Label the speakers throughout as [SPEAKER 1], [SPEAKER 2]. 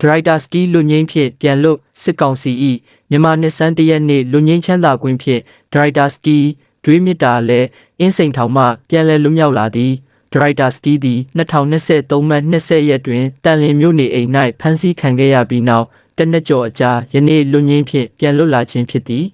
[SPEAKER 1] ဒရိုက်တာစတီလူငင်းဖြင့်ပြန်လွတ်စစ်ကောင်စီ၏မြန်မာနှစ်ဆန်းတရက်နေ့လူငင်းချမ်းသာခွင့်ဖြင့်ဒရိုက်တာစတီဒွေးမြစ်တာလည်းအင်းစိန်ထောင်မှပြန်လည်လွတ်မြောက်လာသည်ဒရိုက်တာစတီသည်2023မှ20ရက်တွင်တန်လင်းမြို့နေအိမ်၌ဖမ်းဆီးခံခဲ့ရပြီးနောက်တစ်နှစ်ကျော်အကြာယနေ့လူငင်းဖြင့်ပြန်လွတ်လာခြင်းဖြစ်သည်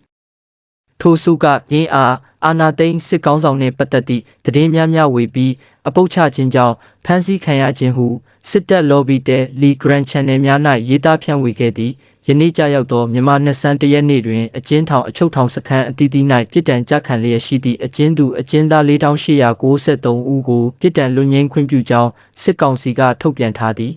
[SPEAKER 1] ထိုစုကရင်းအားအာနာသိန်းစစ်ကောင်းဆောင်နှင့်ပတ်သက်သည့်သတင်းများများဝေပြီး အပုတ်ချခြင်းကြောင့်ဖမ်းဆီးခံရခြင်းဟုစစ်တပ် lobby တဲ Lee Grand Channel များ၌ရေးသားဖြန့်ဝေခဲ့သည်ယနေ့ကြာရောက်သောမြန်မာနှစ်ဆန်းတရက်နေ့တွင်အကျဉ်းထောင်အချုပ်ထောင်စခန်းအသီးသီး၌ပြည်တံကြခံလျက်ရှိသည့်အကျဉ်းသူအကျဉ်းသား4893ဦးကိုပြည်တံလွတ်ငင်းခွင့်ပြုကြောင်းစစ်ကောင်စီကထုတ်ပြန်ထားသည်